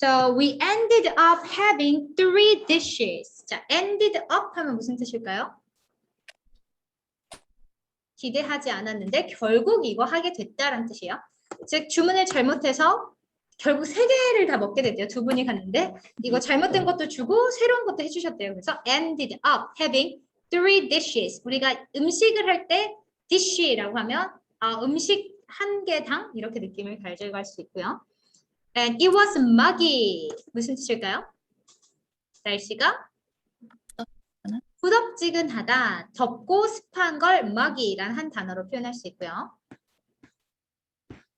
So we ended up having three dishes. 자, ended up 하면 무슨 뜻일까요? 기대하지 않았는데 결국 이거 하게 됐다라는 뜻이에요. 즉 주문을 잘못해서 결국 세 개를 다 먹게 됐대요. 두 분이 갔는데 이거 잘못된 것도 주고 새로운 것도 해주셨대요. 그래서 ended up having three dishes. 우리가 음식을 할 때 dish라고 하면 아, 음식 한 개당 이렇게 느낌을 가져갈 수 있고요. And it was muggy. 무슨 뜻일까요? 날씨가 후덥지근하다. 덥고 습한 걸 muggy란 한 단어로 표현할 수 있고요.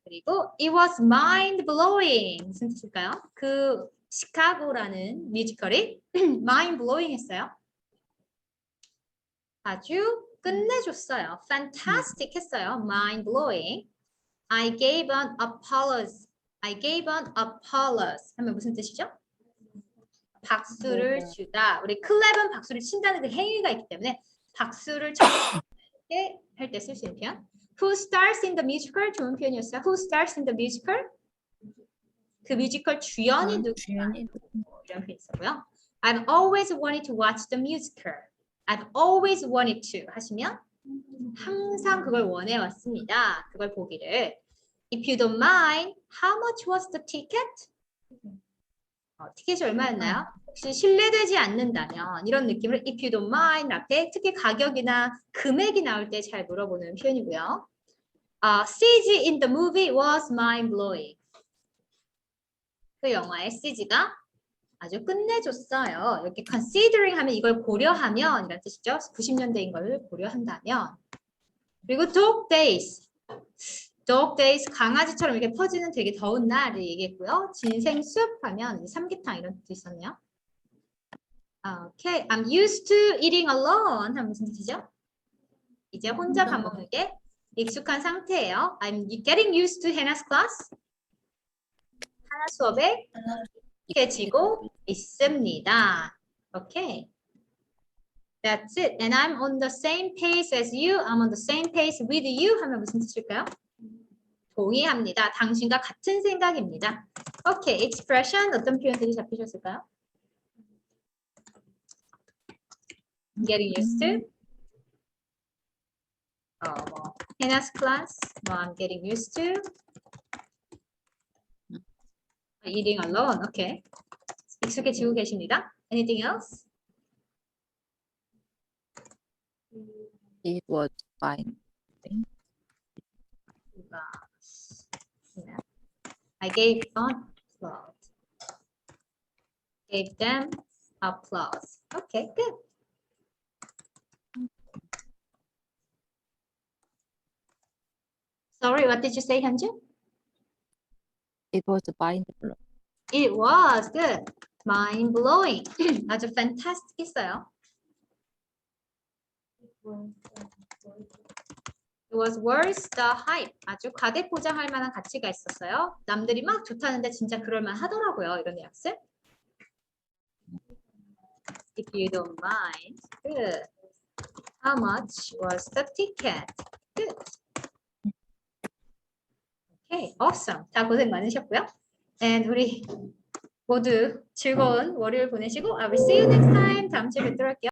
그리고 it was mind blowing. 무슨 뜻일까요? 그 시카고라는 뮤지컬이 mind blowing 했어요. 아주 끝내줬어요. fantastic 했어요. mind blowing. I gave an applause. I gave an applause. 하면 무슨 뜻이죠? 박수를 주다. 우리 클랩은 박수를 친다는 그 행위가 있기 때문에 박수를 쳤게 할때 쓸 수 있는 표현. Who stars in the musical? 좋은 표현이었어요. Who stars in the musical? 그 뮤지컬 주연이? 주연이 이런 표현 있었고요. I've always wanted to watch the musical. I've always wanted to 하시면 항상 그걸 원해 왔습니다. 그걸 보기를. If you don't mind, how much was the ticket? 어, 티켓이 얼마였나요? 혹시 신뢰되지 않는다면 이런 느낌으로 if you don't mind 앞에 특히 가격이나 금액이 나올 때 잘 물어보는 표현이고요. 아, CG in the movie was mind blowing. 그 영화의 CG가 아주 끝내줬어요. 여기 considering 하면 이걸 고려하면 이런 뜻이죠. 90년대인 걸 고려한다면. 그리고 dog days. Dog days 강아지처럼 이렇게 퍼지는 되게 더운 날을 얘기했고요. 진생숲 하면 삼계탕 이런 뜻도 있었네요. 아, 오케이. I'm used to eating alone 하면 무슨 뜻이죠? 이제 혼자 밥 먹는 게 익숙한 상태예요. I'm getting used to Hannah's class. 하나 수업에 익숙해지고 있습니다. 오케이. That's it. And I'm on the same pace as you. I'm on the same pace with you. 하면 무슨 뜻일까요? 동의합니다. 당신과 같은 생각입니다. 오케이. expression 어떤 표현들이 잡히셨을까요? getting used to. 어, 뭐, Hannah's class. 뭐, I'm getting used to. eating alone. 오케이. 익숙해지고 계십니다. Anything else? It was fine. Yeah. I gave applause. Gave them applause. Okay, good. Sorry, what did you say, Hyunju? It was fine. It was good. Mind blowing. 아주 fantastic 했어요. It was worth the hype. 아주 과대포장할 만한 가치가 있었어요. 남들이 막 좋다는데 진짜 그럴만 하더라고요. 이런 뉘앙스. If you don't mind. Good. How much was the ticket? Good. Okay, awesome. 다 고생 많으셨고요. And 우리 모두 즐거운 월요일 보내시고 I will see you next time. 다음 주에 뵙도록 할게요.